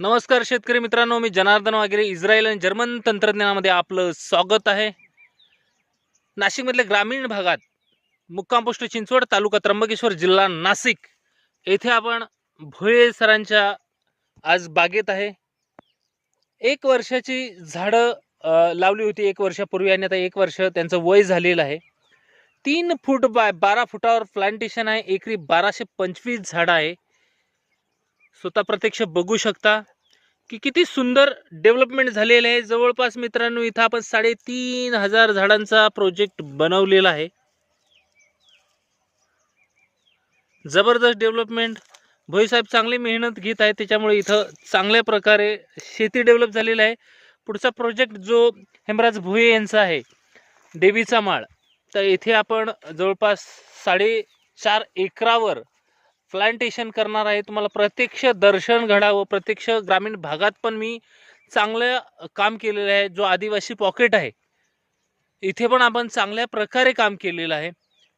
नमस्कार शेतकरी मित्रांनो मी जनार्दन वगैरे इस्रायल आणि जर्मन तंत्रज्ञानामध्ये आपलं स्वागत आहे. नाशिकमधल्या ग्रामीण भागात मुक्काम पोस्ट चिंचवड तालुका त्र्यंबकेश्वर जिल्हा नाशिक येथे आपण भोळे सरांच्या आज बागेत आहे. एक वर्षाची झाडं लावली होती एक वर्षापूर्वी आणि आता एक वर्ष त्यांचं वय झालेलं आहे. तीन फूट बाय बारा फुटावर प्लांटेशन आहे एकरी बाराशे पंचवीस झाडं आहे. स्वतः प्रत्यक्ष बघू शकता की किती सुंदर डेव्हलपमेंट झालेलं आहे. जवळपास मित्रांनो इथं आपण साडेतीन हजार झाडांचा प्रोजेक्ट बनवलेला आहे. जबरदस्त डेव्हलपमेंट भोईसाहेब चांगली मेहनत घेत आहे त्याच्यामुळे इथं चांगल्या प्रकारे शेती डेव्हलप झालेली आहे. पुढचा प्रोजेक्ट जो हेमराज भोये यांचा आहे देवीचा माळ. तर येथे आपण जवळपास साडेचार एकरावर प्लांटेशन करणार आहे. तुम्हाला प्रत्यक्ष दर्शन घडावं प्रत्यक्ष ग्रामीण भागात पण मी चांगलं काम केलेलं आहे. जो आदिवासी पॉकेट आहे. इथे पण आपण चांगल्या प्रकारे काम केलेलं आहे.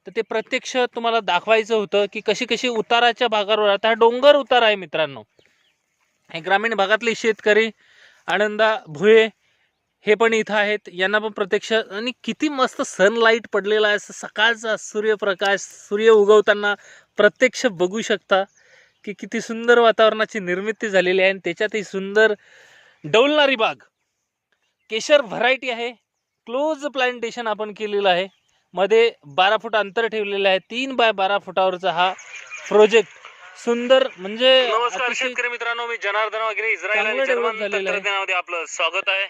तर ते प्रत्यक्ष तुम्हाला दाखवायचं होतं की कशी कशी उताराच्या भागावर आता हा डोंगर उतार आहे मित्रांनो. हे ग्रामीण भागातले शेतकरी आनंदा भुये हे पण इथं आहेत. यांना पण प्रत्यक्ष आणि किती मस्त सनलाईट पडलेला आहे. असं सकाळचा सूर्यप्रकाश सूर्य उगवताना प्रत्यक्ष बघू शकता की किती सुंदर वातावरणाची निर्मिती झालेली आहे आणि त्याच्यातही सुंदर डौलणारी बाग. केशर व्हरायटी आहे. क्लोज प्लांटेशन आपण केलेलं आहे. मध्ये बारा फूट अंतर ठेवलेलं आहे. तीन बाय बारा फुटावरचा हा प्रोजेक्ट सुंदर म्हणजे नमस्कार शेतकरी मित्रांनो मी जनार्दन वगैरे इस्रायल जर्मन. तंत्रज्ञानामध्ये आपलं स्वागत आहे.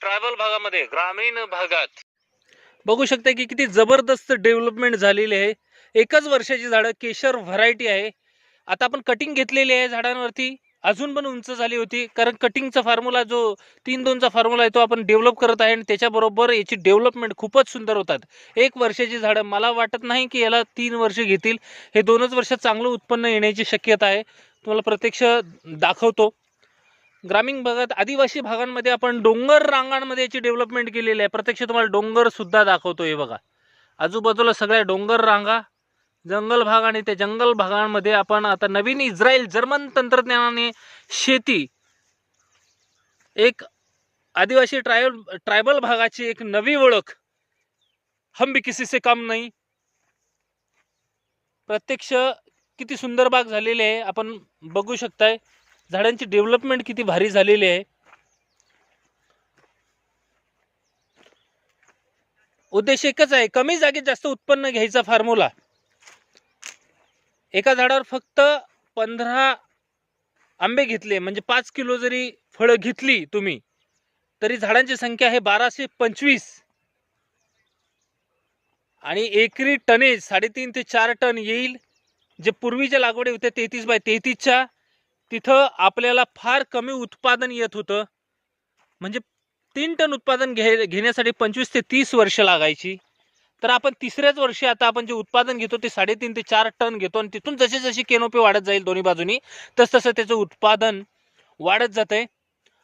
ट्रायबल भागामध्ये ग्रामीण भागात बघू शकता की किती जबरदस्त डेव्हलपमेंट झालेली आहे. एकच वर्षाची झाडं केशर व्हरायटी आहे. आता आपण कटिंग घेतलेली आहे झाडांवरती. अजून पण उंच झाली होती. कारण कटिंगचा फॉर्म्युला जो तीन दोनचा फॉर्म्युला आहे तो आपण डेव्हलप करत आहे आणि त्याच्याबरोबर याची डेव्हलपमेंट खूपच सुंदर होतात. एक वर्षाची झाडं मला वाटत नाही की याला तीन वर्ष घेतील. हे दोनच वर्ष चांगलं उत्पन्न येण्याची शक्यता आहे. तुम्हाला प्रत्यक्ष दाखवतो. ग्रामीण भागात आदिवासी भागांमध्ये आपण डोंगर रांगांमध्ये याची डेव्हलपमेंट केलेली आहे. प्रत्यक्ष तुम्हाला डोंगर सुद्धा दाखवतो हे बघा. आजूबाजूला सगळ्या डोंगर रांगा जंगल भाग आणि त्या जंगल भागांमध्ये आपण आता नवीन इस्रायल जर्मन तंत्रज्ञानाने शेती एक आदिवासी ट्रायबल ट्रायबल भागाची एक नवी ओळख. हम भी किसी से कम नाही. प्रत्यक्ष किती सुंदर बाग झालेली आहे. आपण बघू शकताय. झाडांची डेव्हलपमेंट किती भारी झालेली आहे. उद्देश एकच आहे कमी जागेत जास्त उत्पन्न घ्यायचा फॉर्म्युला एका झाडावर फक्त पंधरा आंबे घेतले म्हणजे पाच किलो जरी फळं घेतली तुम्ही तरी झाडांची संख्या आहे बाराशे पंचवीस. आणि एकरी टनेज साडेतीन ते चार टन येईल जे पूर्वीच्या लागवडी होत्या तेहतीस बाय तेहतीसच्या. तिथं आपल्याला फार कमी उत्पादन येत होतं. म्हणजे तीन टन उत्पादन घे घेण्यासाठी पंचवीस ते तीस वर्ष लागायची. तर आपण तिसऱ्याच वर्षी आता आपण जे उत्पादन घेतो ते साडेतीन ते चार टन घेतो आणि तिथून जशी जशी केनोपी वाढत जाईल दोन्ही बाजूनी तस तसं त्याचं उत्पादन वाढत जाते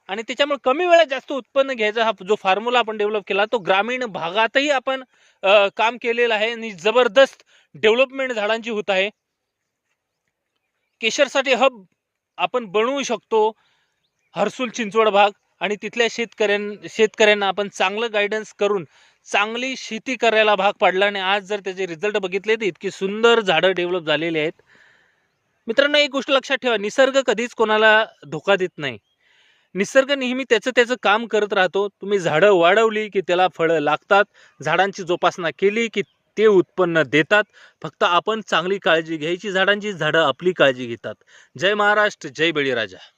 आणि त्याच्यामुळे कमी वेळात जास्त उत्पन्न घ्यायचा हा जो फॉर्म्युला आपण डेव्हलप केला तो ग्रामीण भागातही आपण काम केलेलं आहे आणि जबरदस्त डेव्हलपमेंट झाडांची होत आहे. केशरसाठी हब आपण बनवू शकतो हर्सुल चिंचवड भाग आणि तिथल्या शेतकऱ्यां शेतकऱ्यांना आपण चांगलं गायडन्स करून चांगली शेती करायला भाग पाडला आणि आज जर त्याचे रिझल्ट बघितले तर इतकी सुंदर झाडं डेव्हलप झालेली आहेत. मित्रांनो एक गोष्ट लक्षात ठेवा निसर्ग कधीच कोणाला धोका देत नाही. निसर्ग नेहमी त्याचं त्याचं काम करत राहतो. तुम्ही झाडं वाढवली की त्याला फळं लागतात झाडांची जोपासना केली की ते उत्पन्न देतात. फक्त आपण चांगली काळजी घ्यायची झाडांची झाडं आपली काळजी घेतात. जय महाराष्ट्र जय बळीराजा.